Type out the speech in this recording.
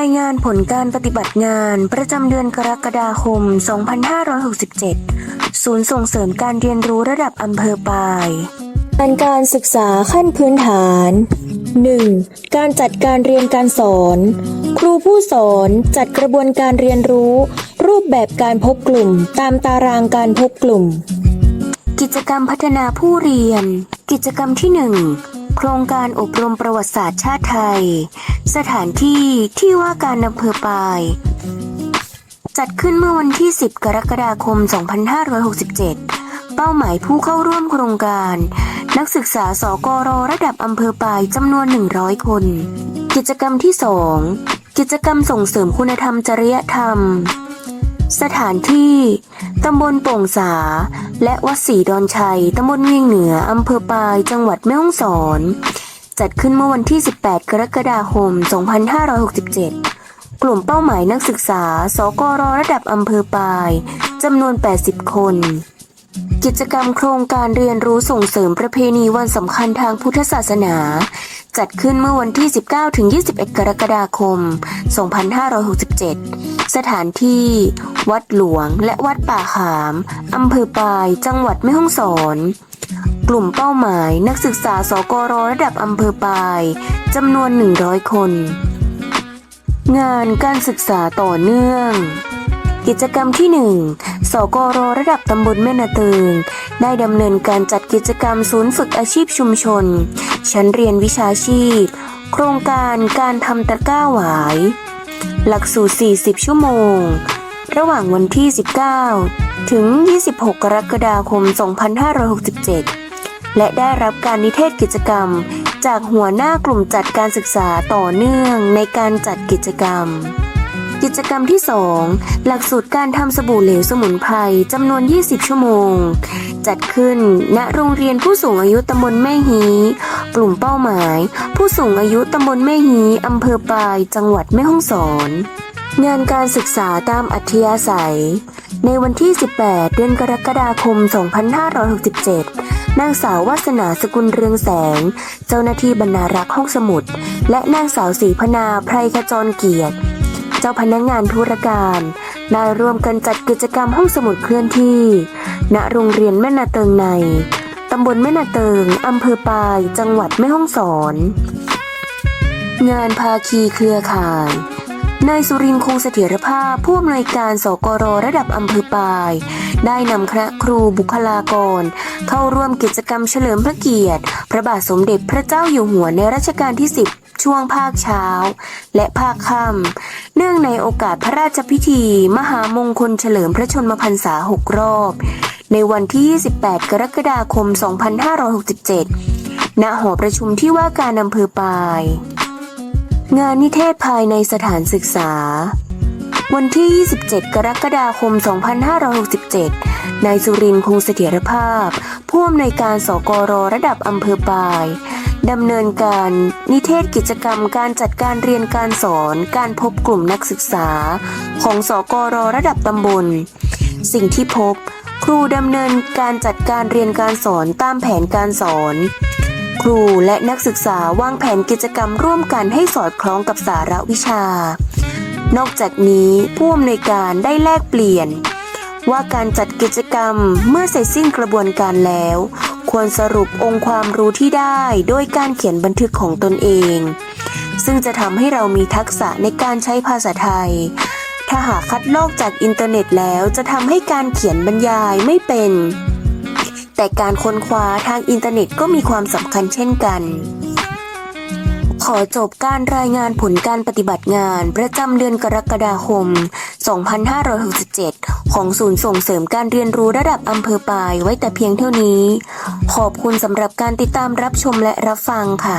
ายงานผลการปฏิบัติงานประจำเดือนกรกฎาคม 2567 ศูนย์ส่งเสริมการเรียนรู้ระดับอำเภอปายการการศึกษาขั้นพื้นฐาน 1. การจัดการเรียนการสอน ครูผู้สอนจัดกระบวนการเรียนรู้ รูปแบบการพบกลุ่ม ตามตารางการพบกลุ่ม กิจกรรมพัฒนาผู้เรียน กิจกรรมที่ 1 โครงการอบรมประวัติศาสตร์ชาติไทย สถานที่ที่ว่าการอำเภอปาย จัดขึ้นเมื่อวันที่ 10 กรกฎาคม 2567 เป้าหมายผู้เข้าร่วมโครงการ นักศึกษาสกรระดับอำเภอปายจำนวน 100 คน กิจกรรมที่ 2 กิจกรรมส่งเสริมคุณธรรมจริยธรรม สถานที่ ตำบลโป่งสา และวัดศรีดอนชัย ตำบลเวียงเหนือ อำเภอปาย จังหวัดแม่ฮ่องสอน จัดขึ้นเมื่อวันที่ 18 กรกฎาคม 2567 กลุ่มเป้าหมายนักศึกษา สกรระดับอำเภอปาย จำนวน 80 คน กิจกรรมโครงการเรียนรู้ส่งเสริมประเพณีวันสำคัญทางพุทธศาสนาจัดขึ้นเมื่อวันที่ 19 ถึง 21 กรกฎาคม 2567 สถานที่ วัดหลวงและวัดป่าขามอำเภอปาย จังหวัดแม่ฮ่องสอน กลุ่มเป้าหมายนักศึกษาสกรระดับอำเภอปายจำนวน 100 คน งานการศึกษาต่อเนื่อง กิจกรรมที่ 1 สกรระดับตำบลแม่นาเติงได้ดำเนินการจัดกิจกรรมศูนย์ฝึกอาชีพชุมชน ชั้นเรียนวิชาชีพ โครงการการทำตะกร้าหวาย หลักสูตร 40 ชั่วโมง ระหว่างวันที่ 19 ถึง 26 กรกฎาคม 2567 และได้รับการนิเทศกิจกรรม จากหัวหน้ากลุ่มจัดการศึกษาต่อเนื่องในการจัดกิจกรรม กิจกรรมที่ 2 หลักสูตรการทำสบู่เหลวสมุนไพรจำนวน 20 ชั่วโมง จัดขึ้นณโรงเรียนผู้สูงอายุตำบลแม่ฮีกลุ่มเป้าหมาย ผู้สูงอายุตำบลแม่ฮีอำเภอปาย จังหวัดแม่ฮ่องสอน งานการศึกษาตามอัธยาศัย ในวันที่ 18 เดือนกรกฎาคม 2567นางสาววาสนาสกุลเรืองแสง เจ้าหน้าที่บรรณารักษ์ห้องสมุด และนางสาวศรีพนาไพรขจรเกียรติ เจ้าพนักงานธุรการได้ร่วมกันจัดกิจกรรมห้องสมุดเคลื่อนที่ ณโรงเรียนแม่นาเติงใน ตำบลแม่นาเติง อำเภอปาย จังหวัดแม่ฮ่องสอน งานภาคีเครือข่าย นายสุรินทร์คงเสถียรภาพผู้อำนวยการสกรระดับอำเภอปาย ได้นำคณะครูบุคลากร เข้าร่วมกิจกรรมเฉลิมพระเกียรติ พระบาทสมเด็จพระเจ้าอยู่หัวในรัชกาลที่ 10 ช่วงภาคเช้า และภาคค่ำเนื่องในโอกาสพระราชพิธี มหามงคลเฉลิมพระชนมพรรษา 6 รอบ ในวันที่ 28 กรกฎาคม 2567 ณ หอประชุมที่ว่าการอำเภอปาย งานนิเทศภายในสถานศึกษา วันที่ 27 กรกฎาคม 2567 นายสุรินทร์คงเสถียรภาพ ผู้อำนวยการสกรระดับอำเภอปายดำเนินการนิเทศกิจกรรมการจัดการเรียนการสอน การพบกลุ่มนักศึกษา ของสกรระดับตำบล สิ่งที่พบ ครูดำเนินการจัดการเรียนการสอนตามแผนการสอน ครูและนักศึกษาวางแผนกิจกรรมร่วมกันให้สอดคล้องกับสาระวิชา นอกจากนี้ผู้อำนวยการได้แลกเปลี่ยน ว่าการจัดกิจกรรมเมื่อเสร็จสิ้นกระบวนการแล้ว ควรสรุปองค์ความรู้ที่ได้โดยการเขียนบันทึกของตนเอง ซึ่งจะทำให้เรามีทักษะในการใช้ภาษาไทย ถ้าหากคัดลอกจากอินเทอร์เน็ตแล้วจะทำให้การเขียนบรรยายไม่เป็น แต่การค้นคว้าทางอินเทอร์เน็ตก็มีความสำคัญเช่นกัน ขอจบการรายงานผลการปฏิบัติงานประจำเดือนกรกฎาคม 2567 ของศูนย์ส่งเสริมการเรียนรู้ระดับอำเภอปายไว้แต่เพียงเท่านี้ ขอบคุณสำหรับการติดตามรับชมและรับฟังค่ะ